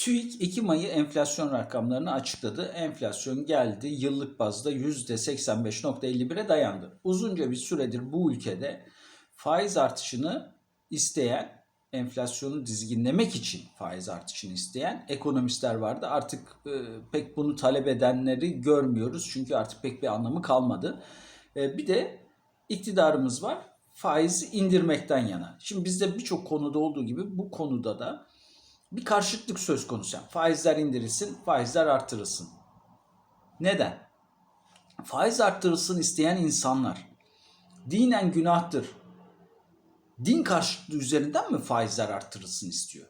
TÜİK Ekim ayı enflasyon rakamlarını açıkladı. Enflasyon geldi yıllık bazda %85.51'e dayandı. Uzunca bir süredir bu ülkede faiz artışını isteyen, enflasyonu dizginlemek için faiz artışını isteyen ekonomistler vardı. Artık e, pek bunu talep edenleri görmüyoruz çünkü artık pek bir anlamı kalmadı. E, bir de iktidarımız var faizi indirmekten yana. Şimdi bizde birçok konuda olduğu gibi bu konuda da bir karşıtlık söz konusu. Yani faizler indirilsin, faizler artırılsın. Neden? Faiz artırılsın isteyen insanlar dinen günahtır. Din karşıtlığı üzerinden mi faizler artırılsın istiyor?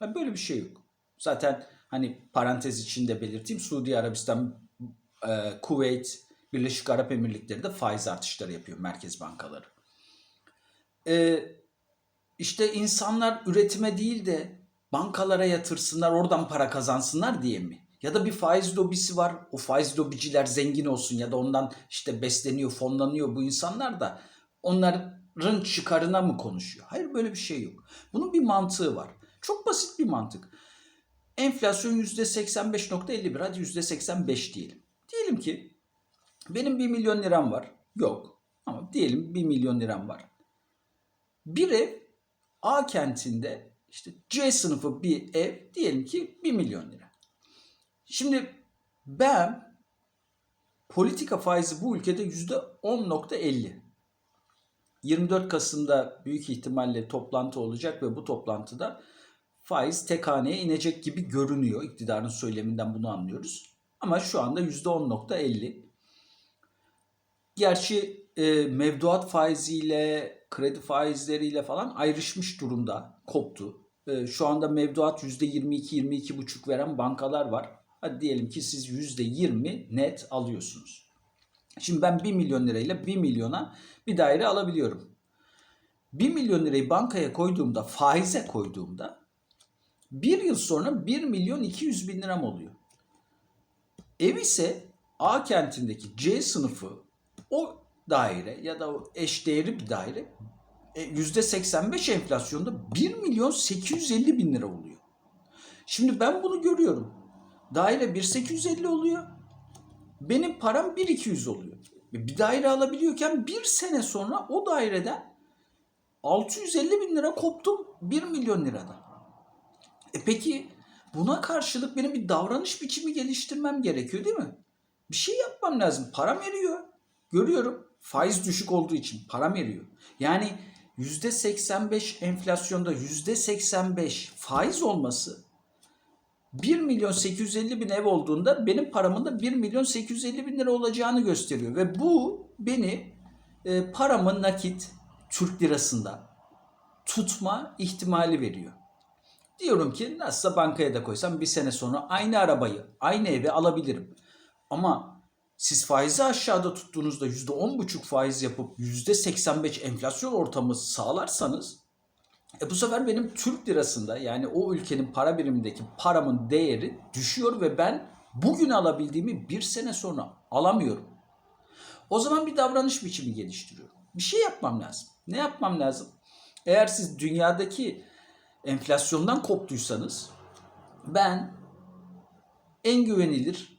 Ya böyle bir şey yok. Zaten hani parantez içinde belirteyim Suudi Arabistan, e, Kuveyt, Birleşik Arap Emirlikleri de faiz artışları yapıyor merkez bankaları. E, işte insanlar üretime değil de bankalara yatırsınlar oradan para kazansınlar diye mi? Ya da bir faiz lobisi var. O faiz lobiciler zengin olsun ya da ondan işte besleniyor, fonlanıyor bu insanlar da onların çıkarına mı konuşuyor? Hayır böyle bir şey yok. Bunun bir mantığı var. Çok basit bir mantık. Enflasyon %85.51 hadi %85 diyelim. Diyelim ki benim 1 milyon liram var. Yok. Ama diyelim 1 milyon liram var. Bir ev A kentinde işte C sınıfı bir ev diyelim ki 1 milyon lira. Şimdi ben politika faizi bu ülkede %10.50. 24 Kasım'da büyük ihtimalle toplantı olacak ve bu toplantıda faiz tek haneye inecek gibi görünüyor. İktidarın söyleminden bunu anlıyoruz. Ama şu anda %10.50. Gerçi e, mevduat faiziyle, kredi faizleriyle falan ayrışmış durumda, koptu. E, şu anda mevduat %22-22,5 veren bankalar var. Hadi diyelim ki siz %20 net alıyorsunuz. Şimdi ben 1 milyon lirayla 1 milyona bir daire alabiliyorum. 1 milyon lirayı bankaya koyduğumda, faize koyduğumda bir yıl sonra 1 milyon 200 bin liram oluyor. Ev ise A kentindeki C sınıfı o daire ya da o eşdeğeri bir daire %85 enflasyonda 1 milyon 850 bin lira oluyor. Şimdi ben bunu görüyorum. Daire 1850 oluyor. Benim param 1200 oluyor. Bir daire alabiliyorken bir sene sonra o daireden 650 bin lira koptum 1 milyon liradan. E peki buna karşılık benim bir davranış biçimi geliştirmem gerekiyor değil mi? Bir şey yapmam lazım. Param eriyor. Görüyorum. Faiz düşük olduğu için param eriyor. Yani %85 enflasyonda %85 faiz olması 1 milyon 850 bin ev olduğunda benim paramın da 1 milyon 850 bin lira olacağını gösteriyor. Ve bu beni e, paramı nakit Türk lirasında tutma ihtimali veriyor. Diyorum ki nasılsa bankaya da koysam bir sene sonra aynı arabayı, aynı evi alabilirim. Ama siz faizi aşağıda tuttuğunuzda %10,5 faiz yapıp %85 enflasyon ortamı sağlarsanız e bu sefer benim Türk lirasında yani o ülkenin para birimindeki paramın değeri düşüyor ve ben bugün alabildiğimi bir sene sonra alamıyorum. O zaman bir davranış biçimi geliştiriyorum. Bir şey yapmam lazım. Ne yapmam lazım? Eğer siz dünyadaki enflasyondan koptuysanız ben en güvenilir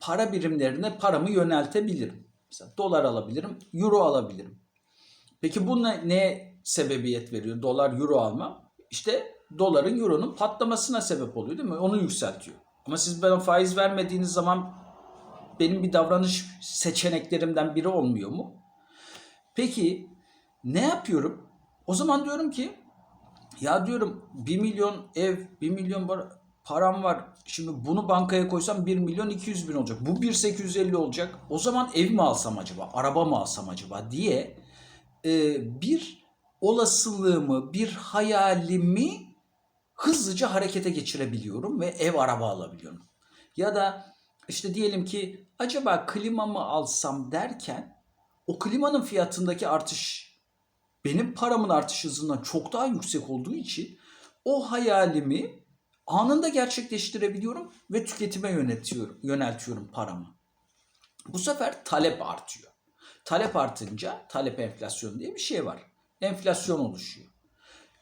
para birimlerine paramı yöneltebilirim. Mesela dolar alabilirim, euro alabilirim. Peki bu ne, neye sebebiyet veriyor? Dolar, euro almam. İşte doların, euronun patlamasına sebep oluyor değil mi? Onu yükseltiyor. Ama siz bana faiz vermediğiniz zaman benim bir davranış seçeneklerimden biri olmuyor mu? Peki ne yapıyorum? O zaman diyorum ki ya diyorum 1 milyon ev, 1 milyon bar- param var. Şimdi bunu bankaya koysam 1 milyon 200 bin olacak. Bu 1.850 olacak. O zaman ev mi alsam acaba? Araba mı alsam acaba diye e, bir olasılığımı, bir hayalimi hızlıca harekete geçirebiliyorum ve ev araba alabiliyorum. Ya da işte diyelim ki acaba klimamı alsam derken o klimanın fiyatındaki artış benim paramın artış hızından çok daha yüksek olduğu için o hayalimi anında gerçekleştirebiliyorum ve tüketime yönetiyorum, yöneltiyorum paramı. Bu sefer talep artıyor. Talep artınca talep enflasyonu diye bir şey var. Enflasyon oluşuyor.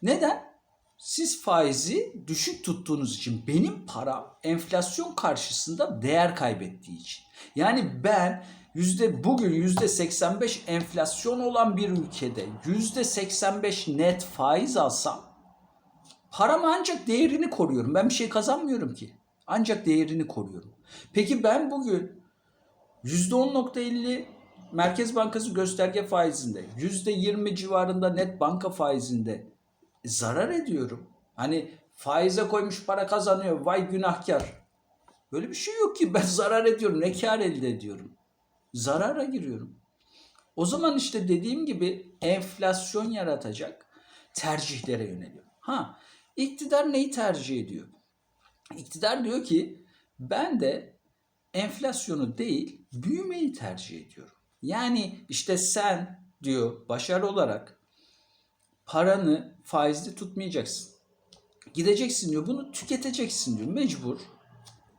Neden? Siz faizi düşük tuttuğunuz için benim param enflasyon karşısında değer kaybettiği için. Yani ben yüzde bugün yüzde 85 enflasyon olan bir ülkede yüzde 85 net faiz alsam param ancak değerini koruyorum. Ben bir şey kazanmıyorum ki. Ancak değerini koruyorum. Peki ben bugün %10.50 Merkez Bankası gösterge faizinde, %20 civarında net banka faizinde zarar ediyorum. Hani faize koymuş para kazanıyor. Vay günahkar. Böyle bir şey yok ki. Ben zarar ediyorum. Ne kar elde ediyorum? Zarara giriyorum. O zaman işte dediğim gibi enflasyon yaratacak tercihlere yöneliyor. Ha, iktidar neyi tercih ediyor? İktidar diyor ki ben de enflasyonu değil büyümeyi tercih ediyorum. Yani işte sen diyor başarı olarak paranı faizli tutmayacaksın. Gideceksin diyor bunu tüketeceksin diyor mecbur.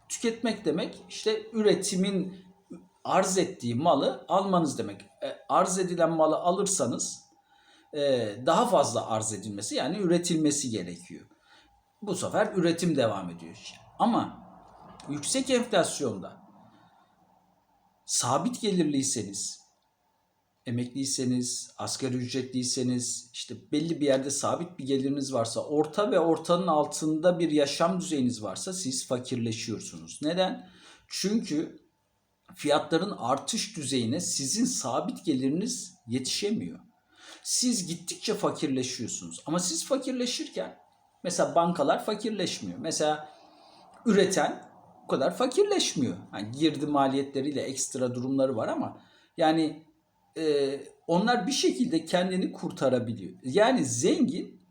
Tüketmek demek işte üretimin arz ettiği malı almanız demek. E, arz edilen malı alırsanız daha fazla arz edilmesi yani üretilmesi gerekiyor. Bu sefer üretim devam ediyor. Ama yüksek enflasyonda sabit gelirliyseniz, emekliyseniz, asgari ücretliyseniz, işte belli bir yerde sabit bir geliriniz varsa, orta ve ortanın altında bir yaşam düzeyiniz varsa siz fakirleşiyorsunuz. Neden? Çünkü fiyatların artış düzeyine sizin sabit geliriniz yetişemiyor. Siz gittikçe fakirleşiyorsunuz. Ama siz fakirleşirken mesela bankalar fakirleşmiyor. Mesela üreten o kadar fakirleşmiyor. Yani girdi maliyetleriyle ekstra durumları var ama yani e, onlar bir şekilde kendini kurtarabiliyor. Yani zengin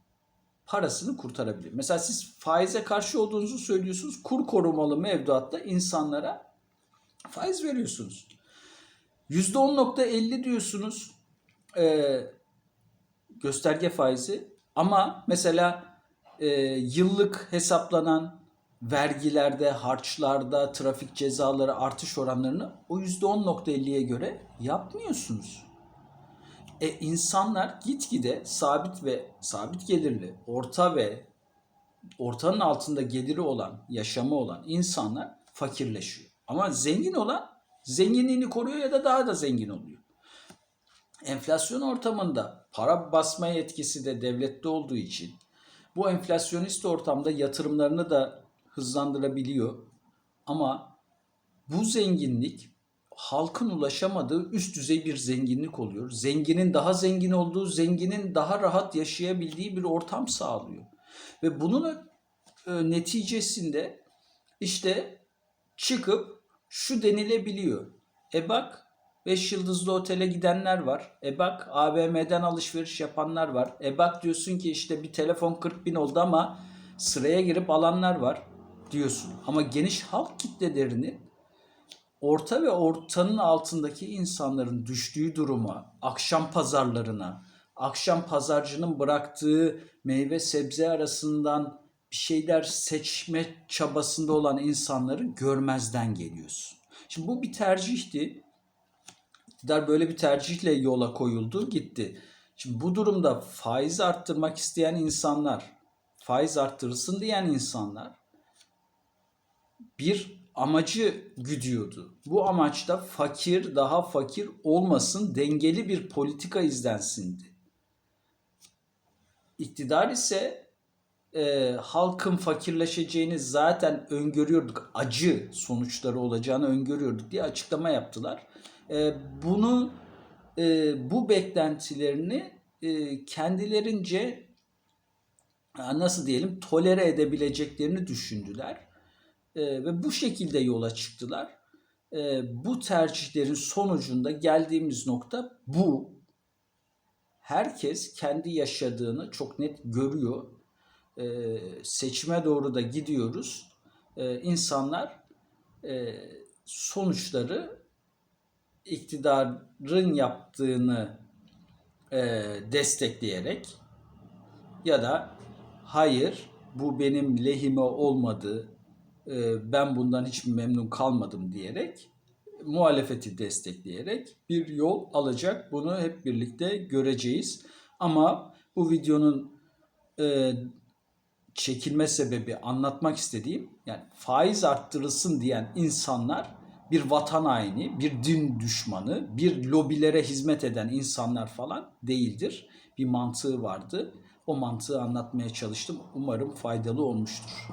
parasını kurtarabiliyor. Mesela siz faize karşı olduğunuzu söylüyorsunuz. Kur korumalı mevduatta insanlara faiz veriyorsunuz. %10.50 diyorsunuz e, gösterge faizi ama mesela e, yıllık hesaplanan vergilerde, harçlarda, trafik cezaları artış oranlarını o %10.50'ye göre yapmıyorsunuz. E insanlar gitgide sabit ve sabit gelirli, orta ve ortanın altında geliri olan, yaşamı olan insanlar fakirleşiyor. Ama zengin olan zenginliğini koruyor ya da daha da zengin oluyor. Enflasyon ortamında para basma yetkisi de devlette olduğu için bu enflasyonist ortamda yatırımlarını da hızlandırabiliyor. Ama bu zenginlik halkın ulaşamadığı üst düzey bir zenginlik oluyor. Zenginin daha zengin olduğu, zenginin daha rahat yaşayabildiği bir ortam sağlıyor. Ve bunun e, neticesinde işte çıkıp şu denilebiliyor. E bak 5 yıldızlı otele gidenler var. E bak AVM'den alışveriş yapanlar var. E bak diyorsun ki işte bir telefon 40 bin oldu ama sıraya girip alanlar var diyorsun. Ama geniş halk kitlelerinin orta ve ortanın altındaki insanların düştüğü duruma, akşam pazarlarına, akşam pazarcının bıraktığı meyve sebze arasından bir şeyler seçme çabasında olan insanları görmezden geliyorsun. Şimdi bu bir tercihti. İktidar böyle bir tercihle yola koyuldu, gitti. Şimdi bu durumda faiz arttırmak isteyen insanlar, faiz arttırılsın diyen insanlar bir amacı güdüyordu. Bu amaçta fakir daha fakir olmasın, dengeli bir politika izlensindi. İktidar ise e, halkın fakirleşeceğini zaten öngörüyorduk, acı sonuçları olacağını öngörüyorduk diye açıklama yaptılar. E, bunu e, bu beklentilerini e, kendilerince nasıl diyelim tolere edebileceklerini düşündüler e, ve bu şekilde yola çıktılar. E, bu tercihlerin sonucunda geldiğimiz nokta bu. Herkes kendi yaşadığını çok net görüyor. E, seçime doğru da gidiyoruz. E, insanlar e, sonuçları iktidarın yaptığını e, destekleyerek ya da hayır bu benim lehime olmadı e, ben bundan hiç memnun kalmadım diyerek muhalefeti destekleyerek bir yol alacak. Bunu hep birlikte göreceğiz. Ama bu videonun e, çekilme sebebi anlatmak istediğim yani faiz arttırılsın diyen insanlar bir vatan haini, bir din düşmanı, bir lobilere hizmet eden insanlar falan değildir. Bir mantığı vardı. O mantığı anlatmaya çalıştım. Umarım faydalı olmuştur.